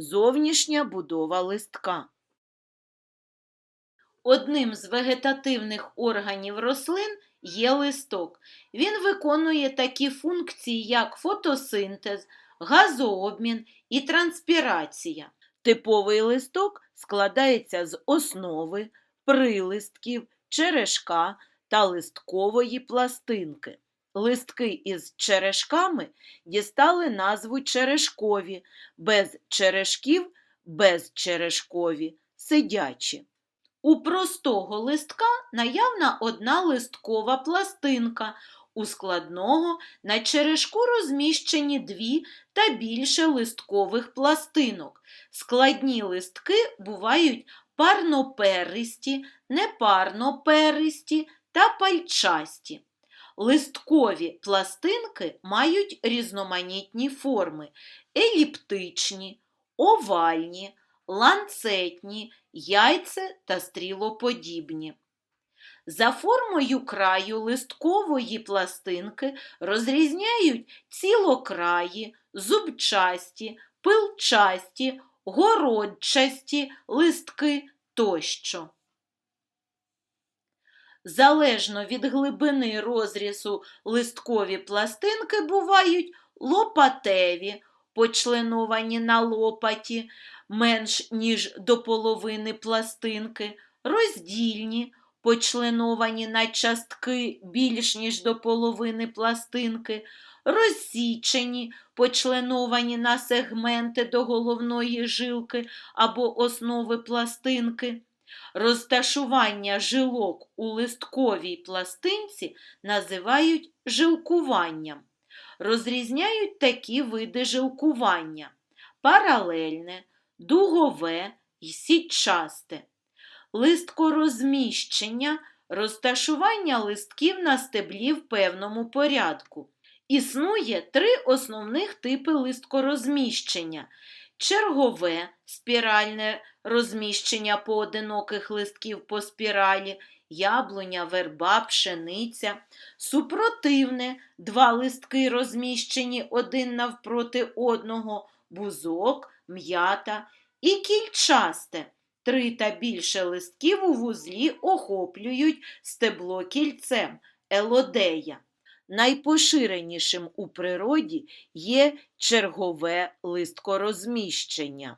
Зовнішня будова листка. Одним з вегетативних органів рослин є листок. Він виконує такі функції, як фотосинтез, газообмін і транспірація. Типовий листок складається з основи, прилистків, черешка та листкової пластинки. Листки із черешками дістали назву черешкові, без черешків безчерешкові, сидячі. У простого листка наявна одна листкова пластинка, у складного на черешку розміщені дві та більше листкових пластинок. Складні листки бувають парноперисті, непарноперисті та пальчасті. Листкові пластинки мають різноманітні форми еліптичні, овальні, ланцетні, яйце та стрілоподібні. За формою краю листкової пластинки розрізняють цілокраї, зубчасті, пилчасті, городчасті листки тощо. Залежно від глибини розрізу листкові пластинки бувають лопатеві, почленовані на лопаті, менш ніж до половини пластинки, роздільні, почленовані на частки більш ніж до половини пластинки, розсічені, почленовані на сегменти до головної жилки або основи пластинки. Розташування жилок у листковій пластинці називають жилкуванням. Розрізняють такі види жилкування паралельне, дугове і сітчасте. Листкорозміщення розташування листків на стеблі в певному порядку. Існує три основних типи листкорозміщення чергове спіральне розміщення поодиноких листків по спіралі, яблуня, верба, пшениця, супротивне два листки розміщені один навпроти одного, бузок, м'ята і кільчасте. Три та більше листків у вузлі охоплюють стебло кільцем елодея. Найпоширенішим у природі є чергове листкорозміщення.